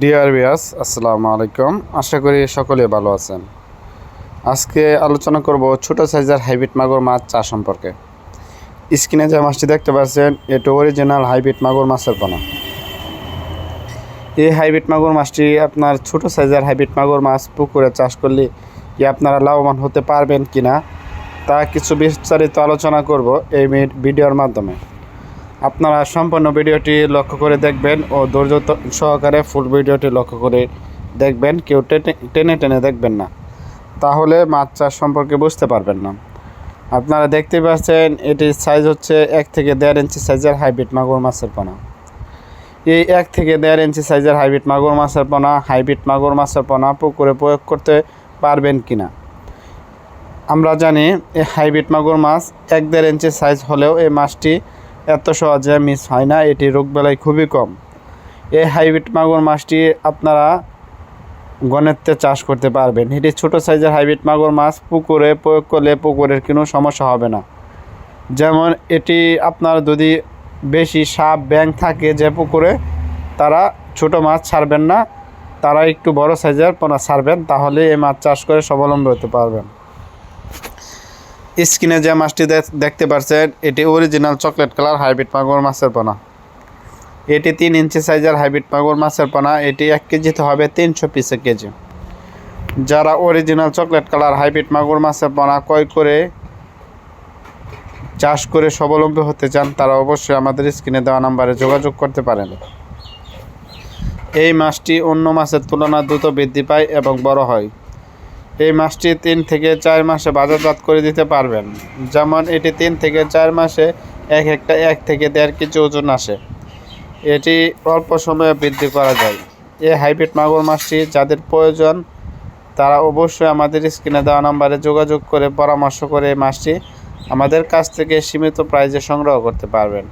Deer বিয়াস আসসালামু আলাইকুম। আশা করি সকলে ভালো আছেন। আজকে আলোচনা করব ছোট সাইজের হাইব্রিড মাগুর মাছ চাষ সম্পর্কে। স্ক্রিনে যে মাছটি দেখতে পাচ্ছেন, এটা অরিজিনাল হাইব্রিড মাগুর মাছের পোনা। এই হাইব্রিড মাগুর মাছটি আপনার ছোট সাইজের হাইব্রিড মাগুর মাছ পুকুরে চাষ করলে কি আপনারা লাভবান হতে পারবেন কিনা, তা কিছু বিস্তারিত আলোচনা করব এই ভিডিওর মাধ্যমে। আপনারা সম্পূর্ণ ভিডিওটি লক্ষ্য করে দেখবেন ও ধৈর্য সহকারে ফুল ভিডিওটি লক্ষ্য করে দেখবেন। কেউ টেনে টেনে দেখবেন না। তাহলে মাছ চাষ সম্পর্কে বুঝতে পারবেন না। আপনারা দেখতে পাচ্ছেন এটির সাইজ হচ্ছে এক থেকে দেড় ইঞ্চি সাইজের হাইব্রিড মাগুর মাছের পোনা। এই এক থেকে দেড় ইঞ্চি সাইজের হাইব্রিড মাগুর মাছের পোনা হাইব্রিড মাগুর মাছের পোনা পুকুরে প্রয়োগ করতে পারবেন কি না আমরা জানি, এই হাইব্রিড মাগুর মাছ এক দেড় ইঞ্চি সাইজ হলেও এই মাছটি এত সহজে মিস হয় না, এটি রোগবেলায় খুবই কম। এই হাইব্রিড মাগুর মাছটি আপনারা গণেতে চাষ করতে পারবেন। এটি ছোট সাইজের হাইব্রিড মাগুর মাছ, পুকুরে প্রয়োগ করলে পুকুরের কোনো সমস্যা হবে না। যেমন এটি আপনার যদি বেশি সাপ ব্যাং থাকে যে পুকুরে, তারা ছোট মাছ ছাড়বেন না। তারা একটু বড় সাইজের পোনা ছাড়বেন, তাহলে এই মাছ চাষ করে স্বাবলম্বী হতে পারবেন। স্ক্রিনে যে মাছটি দেখ- দেখতে পাচ্ছেন এটি অরিজিনাল চকলেট কালার হাইব্রিড মাগুর মাছের পোনা। এটি তিন ইঞ্চি সাইজের হাইব্রিড মাগুর মাছের পোনা, এটি এক কেজিতে হবে তিনশো পিসে কেজি। যারা অরিজিনাল চকলেট কালার হাইব্রিড মাগুর মাছের পোনা ক্রয় করে চাষ করে স্বাবলম্বী হতে চান, তারা অবশ্যই আমাদের স্ক্রিনে দেওয়া নাম্বারে যোগাযোগ করতে পারেন। এই মাছটি অন্য মাছের তুলনায় দ্রুত বৃদ্ধি পায় এবং বড় হয়। এই মাছটি তিন থেকে চার মাসে বাজারজাত করে দিতে পারবেন। যেমন এটি তিন থেকে চার মাসে এক একটা এক থেকে দেড় কেজি ওজন আসে। এটি অল্প সময়ে বৃদ্ধি করা যায়। এই হাইব্রিড মাগুর মাছটি যাদের প্রয়োজন, তারা অবশ্যই আমাদের স্ক্রিনে দেওয়া নাম্বারে যোগাযোগ করে পরামর্শ করে এই মাছটি আমাদের কাছ থেকে সীমিত প্রাইজে সংগ্রহ করতে পারবেন।